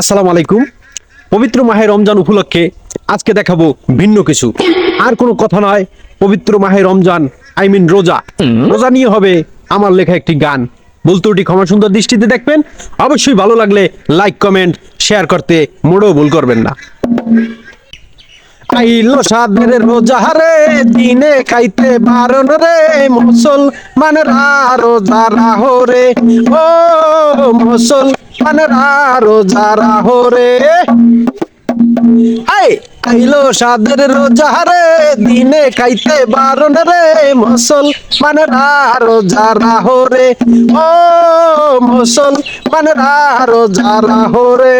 আসসালামু আলাইকুম। পবিত্র মাহে রমজান উপলক্ষে আজকে দেখাবো ভিন্ন কিছু। আর কোনো কথা নয় পবিত্র মাহে রমজান আই মিন রোজা। রোজা নিয়ে হবে আমার লেখা একটি গান। বলতে ওটি ক্ষমা সুন্দর দৃষ্টিতে দেখবেন। অবশ্যই ভালো লাগলে লাইক কমেন্ট শেয়ার করতে মোড়েও ভুল করবেন না। আইলো সাদের রোজা রে দিনে খাইতে বারণ রে মুসলমানেরা রোজা রাহো রে। ও মুসলমানেরা রোজা রাহো রে আই আইলো সাদের রোজা রে দিনে খাইতে বারণ রে মুসলমানেরা রোজা রাহো রে ও মুসলমানেরা রোজা রাহো রে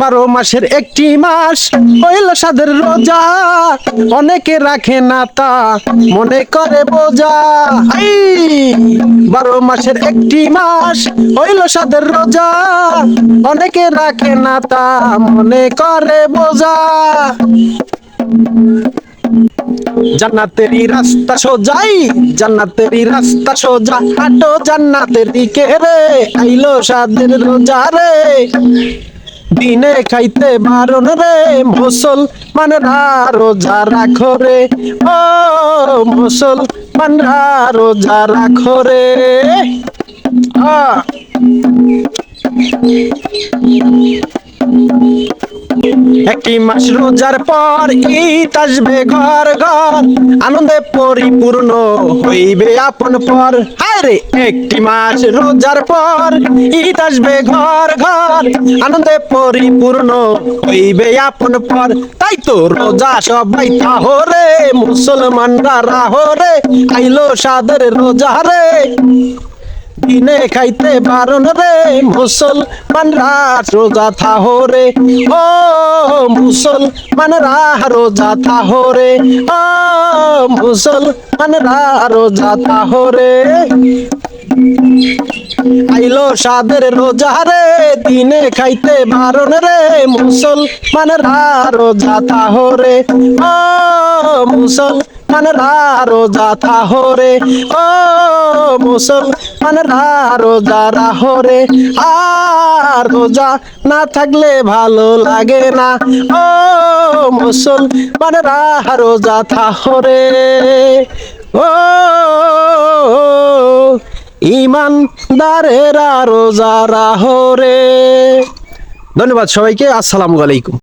বারো মাসের একটি মাস হইল সাদের রোজা, অনেকে রাখে না তা, মনে করে বোঝা! বারো মাসের একটি মাস হইল সাদের রোজা। অনেকে রাখে না তা মনে করে বোঝা। জান্নাতেরই রাস্তা সোজাই, জান্নাতেরই রাস্তা সোজা। হাঁটো জান্নাতের দিকে রে, আইলো সাদের রোজা রে। দিনে খাইতে বারণ রে মুসল মানে রোজা রাখো রে। ও মুসল মানে রোজা রাখো রে। আহ একটি মাস রোজার পর ঈদ আসবে ঘর ঘর। আনন্দে পরিপূর্ণ হইবে আপন পর। হায় রে একটি মাস রোজার পর ঈদ আসবে ঘর ঘর। আনন্দে পরিপূর্ণ হইবে আপন পর। তাই তো রোজা সবাই তাহরে মুসলমানরা রাহরে, আইলো সাদের রোজা রে। দিনে খাইতে বারণ রে মুসলমানরা রোজা থাহরে ও মুসলমানরা রোজা থাহরে ও মুসলমানরা রোজা থাহরে আইলো সাদের রোজা রে, দিনে খাইতে বারণ রে মুসলমানরা রোজা তাহরে ও মুসলমানরা রোজা তাহরে। ও মুসলমানরা রোজা রাহরে আর রোজা না থাকলে ভালো লাগে না। ও মুসলমানরা রোজা তাহরে। ও ইমানদারেরা রোজা রাহরে ধন্যবাদ সবাইকে, আসসালামু আলাইকুম।